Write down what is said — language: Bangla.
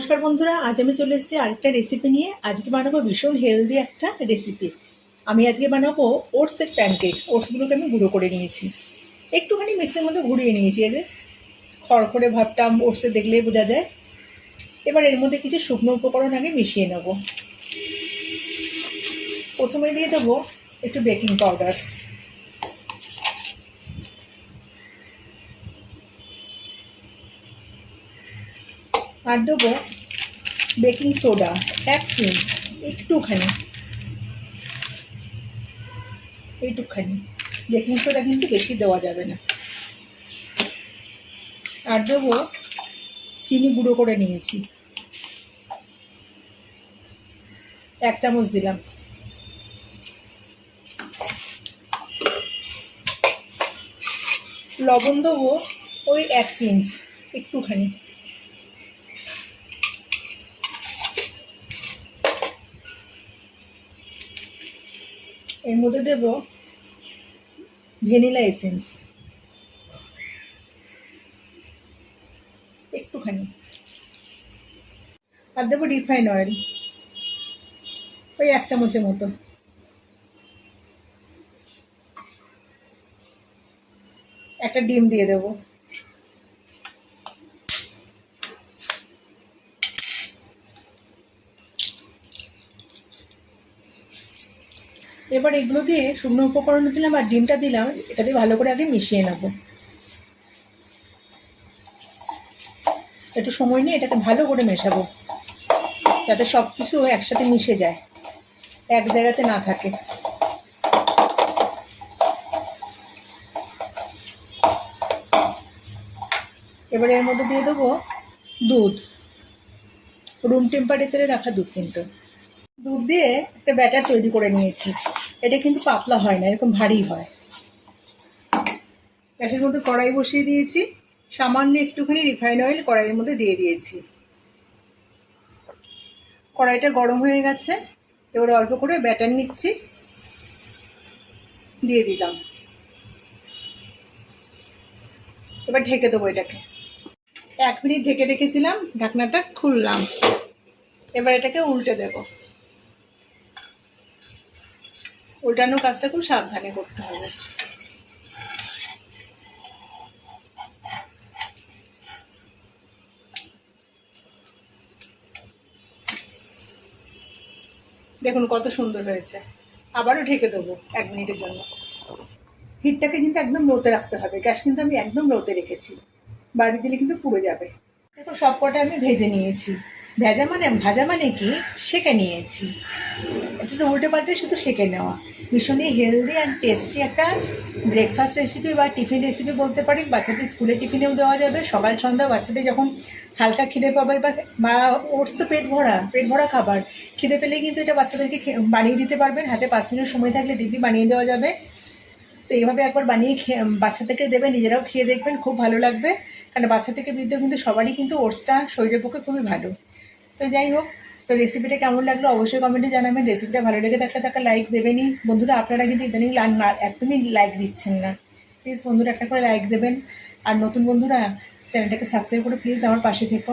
নমস্কার বন্ধুরা, আজ আমি চলে এসেছি আরেকটা রেসিপি নিয়ে। আজকে বানাবো ভীষণ হেলদি একটা রেসিপি আমি আজকে বানাবো ওটসের প্যানকেক ওটসগুলোকে আমি গুঁড়ো করে নিয়েছি। একটুখানি মিক্সির মধ্যে ঘুরিয়ে নিয়েছি এদের খড়খড়ে ভাবটা ওটসে দেখলেই বোঝা যায়। এবার এর মধ্যে কিছু শুকনো উপকরণ আগে মিশিয়ে নেব। প্রথমে দিয়ে দেবো একটু বেকিং পাউডার আর দেবো বেকিং সোডা, এক পিঞ্চ একটুখানি। এইটুকখানি। বেকিং সোডা কিন্তু বেশি দেওয়া যাবে না। আর দেবো চিনি গুঁড়ো করে নিয়েছি। এক চামচ দিলাম। লবণ দেবো ওই এক পিঞ্চ একটুখানি। এর মধ্যে দেব ভ্যানিলা এসেন্স। একটুখানি। আর দেবো রিফাইন অয়েল। ওই এক চামচের মতো। একটা ডিম দিয়ে দেবো। এবার এগুলো দিয়ে শুকনো উপকরণ দিলাম আর ডিমটা দিলাম, এটা দিয়ে ভালো করে আগে মিশিয়ে নেব। একটু সময় নিয়ে এটাকে ভালো করে মেশাবো, যাতে সব কিছু একসাথে মিশে যায়, এক জায়গাতে না থাকে। এবার এর মধ্যে দিয়ে দেবো দুধ। রুম টেম্পারেচারে রাখা দুধ কিন্তু। দুধ দিয়ে একটা ব্যাটার তৈরি করে নিয়েছি। এটা কিন্তু পাতলা হয় না, এরকম ভারী হয়। গ্যাসের মধ্যে কড়াই বসিয়ে দিয়েছি। সামান্য একটুখানি রিফাইন অয়েল কড়াইয়ের মধ্যে দিয়ে দিয়েছি। কড়াইটা গরম হয়ে গেছে। এবারে অল্প করে ব্যাটার নিচ্ছি। দিয়ে দিলাম। এবার ঢেকে দেবো এটাকে। এক মিনিট ঢেকে রেখেছিলাম, ঢাকনাটা খুললাম। এবার এটাকে উল্টে দেবো। উল্টানোর কাজটা খুব সাবধানে করতে হবে। দেখুন কত সুন্দর হয়েছে। আবারও ঢেকে দেবো এক মিনিটের জন্য। হিটটাকে কিন্তু একদম লোতে রাখতে হবে। গ্যাস কিন্তু আমি একদম লোতে রেখেছি। বাড়ি দিলে কিন্তু পুড়ে যাবে। দেখো সব কটা আমি ভেজে নিয়েছি। ভেজা মানে ভাজা মানে কি? সেঁকে নিয়েছি। এটা তো উল্টে পাল্টে শুধু সেঁকে নেওয়া। ভীষণই হেলদি অ্যান্ড টেস্টি একটা ব্রেকফাস্ট রেসিপি বা টিফিন রেসিপি বলতে পারি বাচ্চাদের স্কুলে টিফিনেও দেওয়া যাবে। সকাল, সন্ধ্যা বাচ্চাদের যখন হালকা খিদে পাবে বা বা ওটস তো পেট ভরা পেট ভরা খাবার। খিদে পেলে কিন্তু এটা বাচ্চাদেরকে বানিয়ে দিতে পারবেন। হাতে পাঁচ মিনিট সময় থাকলে দিদি বানিয়ে দেওয়া যাবে। তো এইভাবে একবার বানিয়ে খেয়ে বাচ্চাদেরকে দেবে, নিজেরাও খেয়ে দেখবেন, খুব ভালো লাগবে। কারণ বাচ্চা থেকে বৃদ্ধ কিন্তু সবারই কিন্তু ওটসটা শরীরের পক্ষে খুবই ভালো। তো যাই হোক, তো রেসিপিটা কেমন লাগল অবশ্যই কমেন্টে জানাবেন। রেসিপিটা ভালো লেগে থাকলে তাকে লাইক দেবেনই। বন্ধুরা, আপনারা কিন্তু ইদানিং একদমই লাইক দিচ্ছেন না। প্লিজ বন্ধুরা একটা করে লাইক দেবেন। আর নতুন বন্ধুরা চ্যানেলটাকে সাবস্ক্রাইব করে প্লিজ আমার পাশে থেকো।